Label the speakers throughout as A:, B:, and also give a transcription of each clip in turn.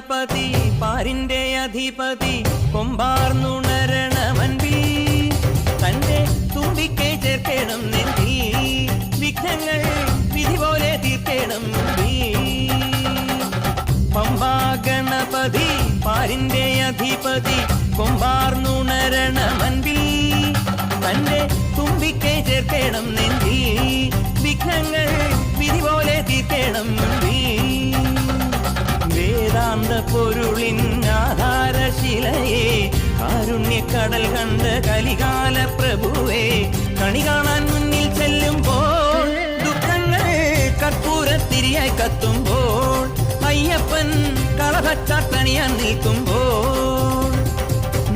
A: പമ്പാഗണപതി പാരിന്റെ അധിപതി കൊമ്പാർന്നുണരണമൻപി തന്റെ തുമ്പിക്കെ ചേർക്കണം നെഞ്ചി വിഘ്നങ്ങൾ വിധി പോലെ തീർക്കണം പമ്പാ ഗണപതി പാരിന്റെ അധിപതി കൊമ്പാർന്നുണരണമൻപി തന്റെ തുമ്പിക്കെ ചേർക്കണം നെഞ്ചി വിഘ്നങ്ങൾ വിധി പോലെ തീർക്കണം മുമ്പിൽ. ആധാരശിലയെ കാരുണ്യക്കടൽ കണ്ട് കലികാല പ്രഭുവേ കണി കാണാൻ മുന്നിൽ ചെല്ലുമ്പോൾ ദുഃഖങ്ങൾ കർപ്പൂരത്തിരിയായി കത്തുമ്പോൾ അയ്യപ്പൻ കളഭച്ചാട്ടണിയാൻ നിൽക്കുമ്പോൾ.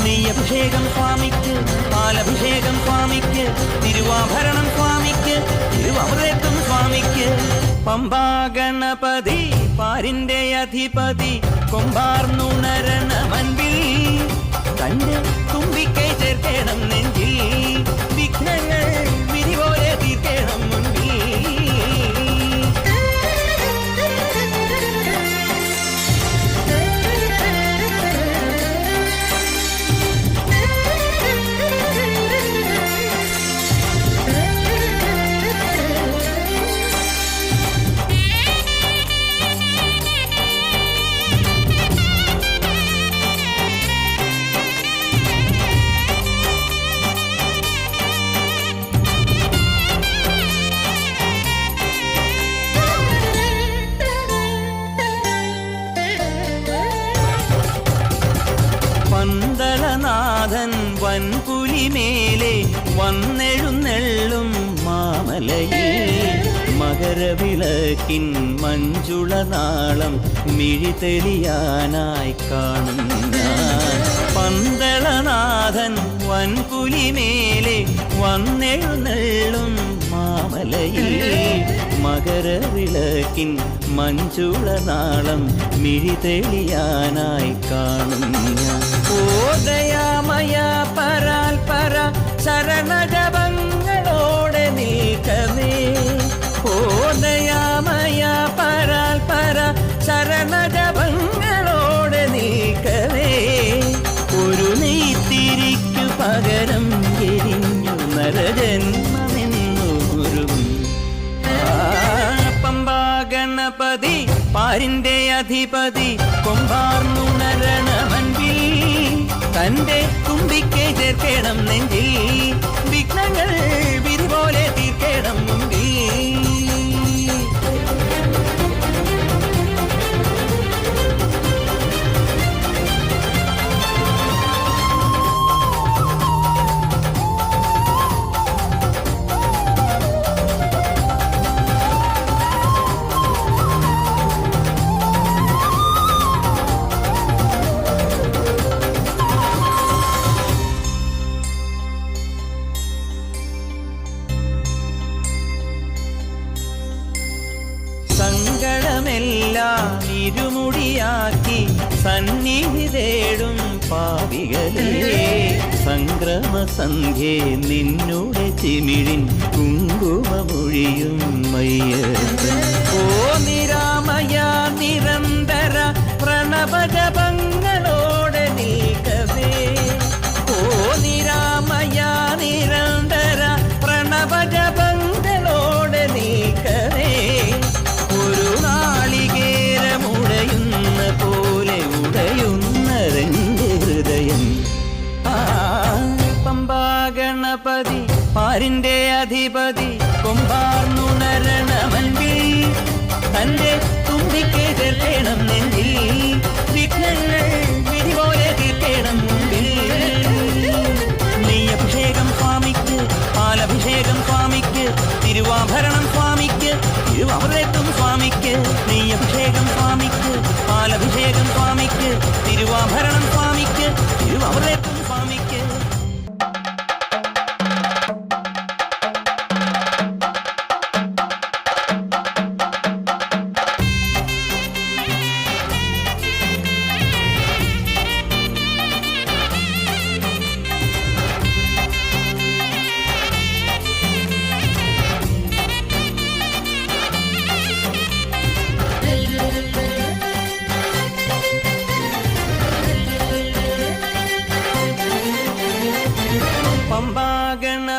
A: നെയ്യഭിഷേകം സ്വാമിക്ക് പാലഭിഷേകം സ്വാമിക്ക് തിരുവാഭരണം സ്വാമിക്ക് തിരുവമൃതത്വം സ്വാമിക്ക്. പമ്പാ ഗണപതി പാരിന്റെ അധിപതി കൊമ്പാർന്നുണരണ പന്തളനാഥൻ വൻപുലിമേലെ വന്നെഴുന്നെള്ളും മാമലയിൽ. മകരവിളക്കിൻ മഞ്ജുളനാളം മിഴിതെളിയാനായി കാണും ഞാൻ. പന്തളനാഥൻ വൻപുലിമേലെ വന്നെഴുന്നെള്ളും മാമലയിൽ മകരവിളക്കിൻ മിഴി മിഴിതെളിയാനായി കാണും ഓദയാമയ പരാൽ പര ശരണജപങ്ങളോടെ നിൽക്കമേ ഓദയാമയ പരാൽ പര ശരണജപങ്ങളോടെ നിൽക്കവേ ഒരു നെയ്ത്തിരിക്കു പകരം പാരിന്റെ അധിപതി? കൊമ്പാർന്നുണരണമൻപിൽ തന്റെ തുമ്പിക്കെ ചേർക്കണം നെഞ്ചിൽ. ഇരുമുടിയാക്കി സന്നിധി തേടും പാവികളെ സംക്രമ സന്ധ്യേ നിന്നുടെ ചിമിഴിൻ കുങ്കുമമൊഴിയും മയ്യപ്പൻ ഓ നിരാമയ നിരന്തര പ്രണവജപങ്ങളോടെ അധിപതി കൊമ്പാർന്നുണരണമൻപിൽ തന്റെ തുമ്പിക്കെ ചേർക്കണം നെഞ്ചിൽ വിഘ്നങ്ങൾ വിധി പോലെ തീർക്കണം മുമ്പിൽ. നെയ്യഭിഷേകം സ്വാമിക്ക് പാലഭിഷേകം സ്വാമിക്ക് തിരുവാഭരണം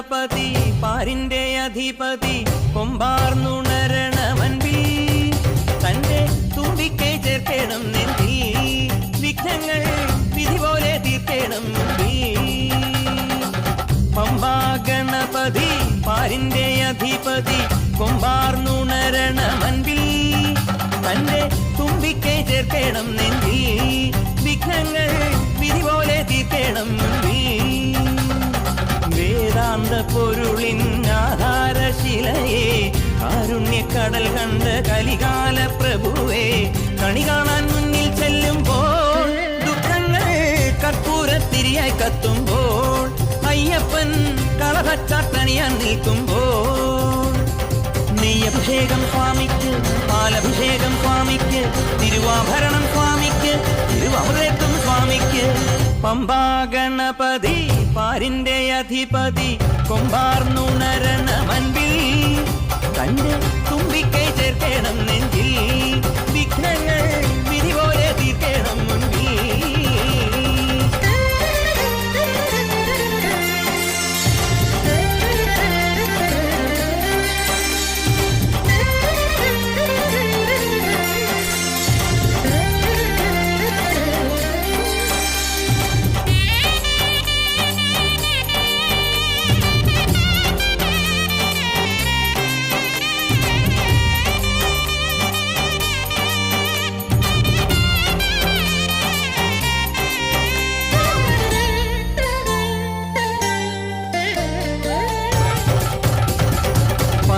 A: ഗണപതി പാരിന്റെ അധിപതി കൊമ്പാർന്നുണരണമൻപി തന്റെ തുമ്പിക്കെ ചേർക്കണം നെന്തി വിഘ്നങ്ങൾ വിധി പോലെ തീർക്കണം പമ്പാ ഗണപതി പാരിന്റെ അധിപതി കൊമ്പാർന്നുണരണമൻപിൽ തന്റെ തുമ്പിക്കെ ചേർക്കണം നെന്തി വിഘ്നങ്ങൾ വിധി പോലെ തീർക്കണം വേദാന്ത പൊരുളിൻ ആധാരശിലയെ കാരുണ്യക്കടൽ കണ്ട കലികാല പ്രഭുവേ കണി കാണാൻ മുന്നിൽ ചെല്ലുമ്പോൾ ദുഃഖങ്ങൾ കർപ്പൂരത്തിരിയായി കത്തുമ്പോൾ അയ്യപ്പൻ കളഭച്ചാട്ടണിയാൻ നിൽക്കുമ്പോൾ നെയ്യഭിഷേകം സ്വാമിക്ക് പാലഭിഷേകം സ്വാമിക്ക് തിരുവാഭരണം സ്വാമിക്ക് തിരുവമൃതത്വം സ്വാമിക്ക്. പമ്പാ ഗണപതി പാരിന്റെ അധിപതി കൊമ്പാർന്നു കൊമ്പാർന്നുണരണ മൻപിൽ. തന്റെ തുമ്പിക്കൈ ചേർക്കണം നെഞ്ചിൽ. വിഘ്നങ്ങൾ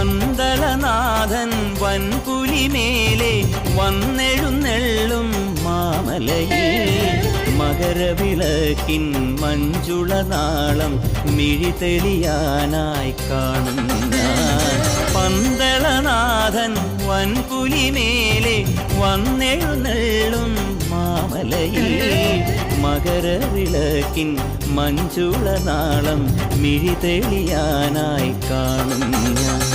A: പന്തളനാഥൻ വൻപുലിമേലെ വന്നെഴുന്നെള്ളും മാമലയിൽ. മകരവിളക്കിൻ മഞ്ജുളനാളം മിഴിതെളിയാനായി കാണുന്ന പന്തളനാഥൻ വൻപുലിമേലെ വന്നെഴുന്നെള്ളും മാമലയിൽ. മകരവിളക്കിൻ മഞ്ജുളനാളം മിഴിതെളിയാനായി കാണുന്ന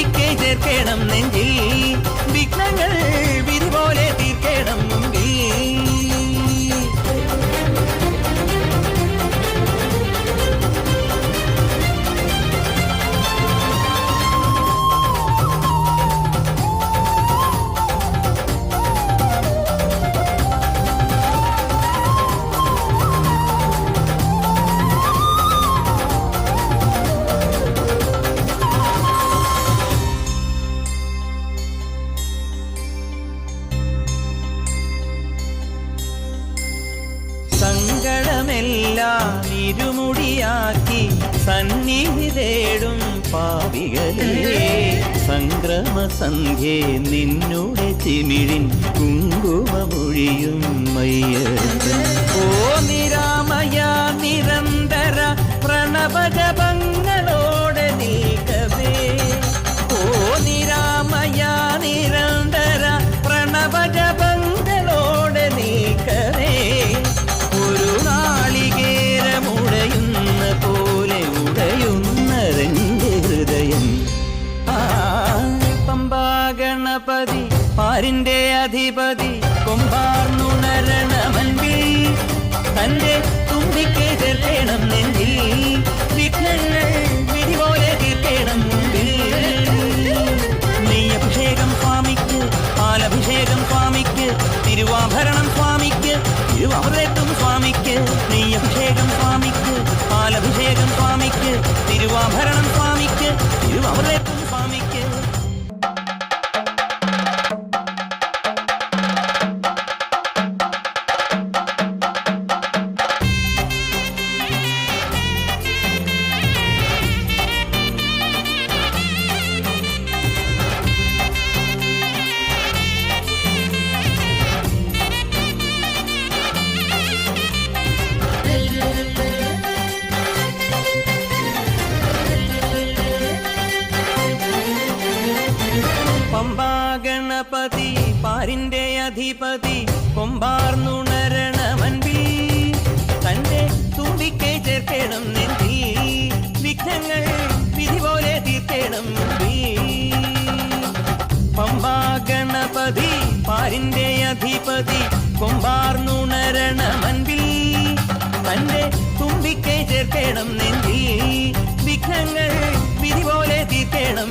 A: തുമ്പിക്കെ ചേർക്കണം നെഞ്ചിൽ ഇരുമുടിയാക്കി സന്നിധി തേടും പാവികളെ സംക്രമ സന്ധ്യേ നിന്നുടെ ചിമിഴിൻ കുങ്കുമമൊഴിയും മയ്യപ്പൻ ഓ നിരാമയ നിരന്തര പ്രണവജപങ്ങളോടെ ഗണപതി പാരിന്റെ അധിപതി കൊമ്പാർന്നുണരണമൻപിൽ തന്റെ തുമ്പിക്കെ ചേർക്കണം നെഞ്ചിൽ വിഘ്നങ്ങൾ വിധി പോലെ തീർക്കണം മുമ്പിൽ. നെയ്യഭിഷേകം സ്വാമിക്ക് പാലഭിഷേകം സ്വാമിക്ക് തിരുവാഭരണം സ്വാമിക്ക് തിരുവാമൃതത്വം സ്വാമിക്ക് നെയ്യഭിഷേകം സ്വാമിക്ക് പാലഭിഷേകം സ്വാമിക്ക് തിരുവാഭരണം സ്വാമിക്ക് തിരുവാമൃതത്വം സ്വാമിക്ക്. ഗണപതി പാരിന്റെ അധിപതി കൊമ്പാർന്നുണരണമൻപിൽ തന്റെ തുമ്പിക്കെ ചേർക്കണം നെന്തി വിഘ്നങ്ങൾ വിധി പോലെ തീർക്കണം. പമ്പാ ഗണപതി പാരിന്റെ അധിപതി കൊമ്പാർന്നുണരണമൻപിൽ തന്റെ തുമ്പിക്കെ ചേർക്കണം നെന്തി വിഘ്നങ്ങൾ വിധി പോലെ തീർക്കണം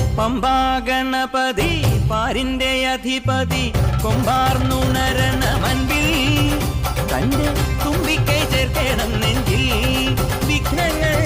A: പമ്പാ ഗണപതി പാരിന്റെ അധിപതി കൊമ്പാർന്നുണരണ മൻപിൽ. തന്റെ തുമ്പിക്കൈ ചേർക്കണം നെഞ്ചിൽ. വിഘ്നങ്ങൾ